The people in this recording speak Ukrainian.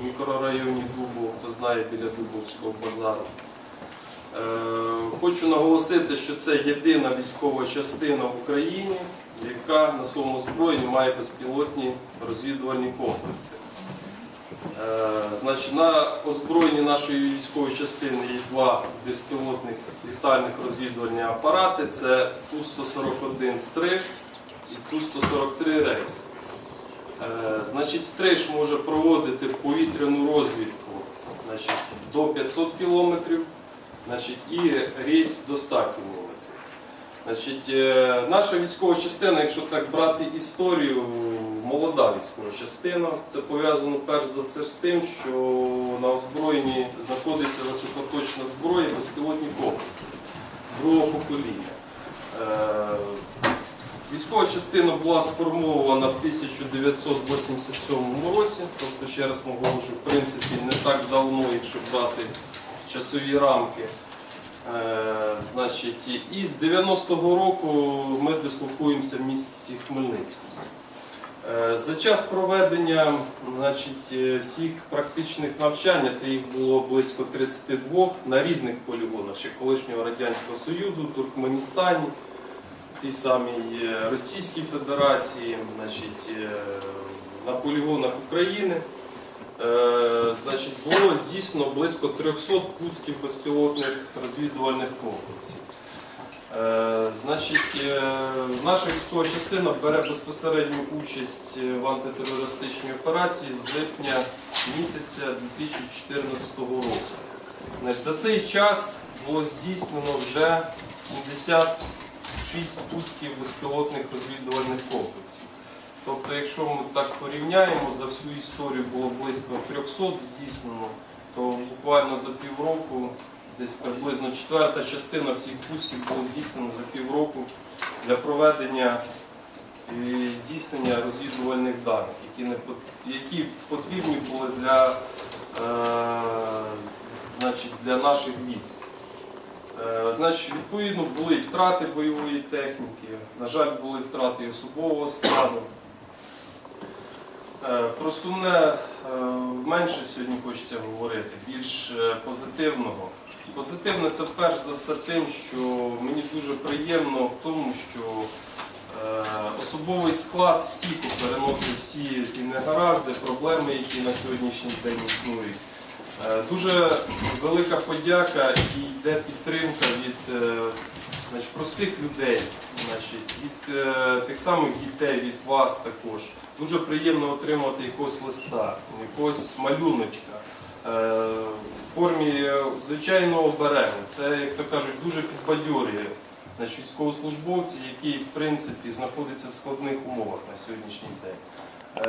в мікрорайоні Дубов, хто знає біля Дубовського базару. Е, Хочу наголосити, що це єдина військова частина в Україні, яка на своєму зброї має безпілотні розвідувальні комплекси. Е, Значить, на озброєнні нашої військової частини є два безпілотних літальних розвідувальні апарати. Це Ту-141 «Стриж» і Ту-143 «Рейс». Е, Значить, «Стриж» може проводити повітряну розвідку значить, до 500 км, значить, і рейс до 100 км. Значить, е, наша військова частина, якщо так брати історію, молода військова частина. Це пов'язано перш за все з тим, що на озброєнні знаходиться високоточна зброя, безпілотні комплекси другого покоління. Військова частина була сформована в 1987 році, тобто, ще раз наголошую, в принципі, не так давно, якщо брати часові рамки. Е, значить, і з 90-го року ми дислокуємося в місті Хмельницькому. Е, За час проведення значить, е, всіх практичних навчань, це їх було близько 32 на різних полігонах ще колишнього Радянського Союзу, Туркменістані, тій самій е, Російській Федерації, значить, е, на полігонах України. Е, Значить, було здійснено близько 300 пусків безпілотних розвідувальних комплексів. Значить, наша військова частина бере безпосередню участь в антитерористичній операції з липня місяця 2014 року. За цей час було здійснено вже 76 пусків безпілотних розвідувальних комплексів. Тобто, якщо ми так порівняємо, за всю історію було близько 300 здійснено, то буквально за півроку, десь приблизно четверта частина всіх пусків було здійснено за півроку для проведення і здійснення розвідувальних даних, які, не, які потрібні були для, е, значить, для наших військ. Е, Значить, відповідно, були і втрати бойової техніки, на жаль, були втрати і особового складу. Е, Про сумне е, менше сьогодні хочеться говорити, більш позитивного. Позитивне це перш за все тим, що мені дуже приємно в тому, що особовий склад стійко переносить всі ті негаразди, проблеми, які на сьогоднішній день існують. Е, Дуже велика подяка і йде підтримка від е, значить, простих людей, значить, від е, тих самих дітей, від вас також. Дуже приємно отримати якогось листа, якогось малюночка в формі звичайного оберегу. Це, як то кажуть, дуже підбадьорює військовослужбовці, які в принципі знаходяться в складних умовах на сьогоднішній день.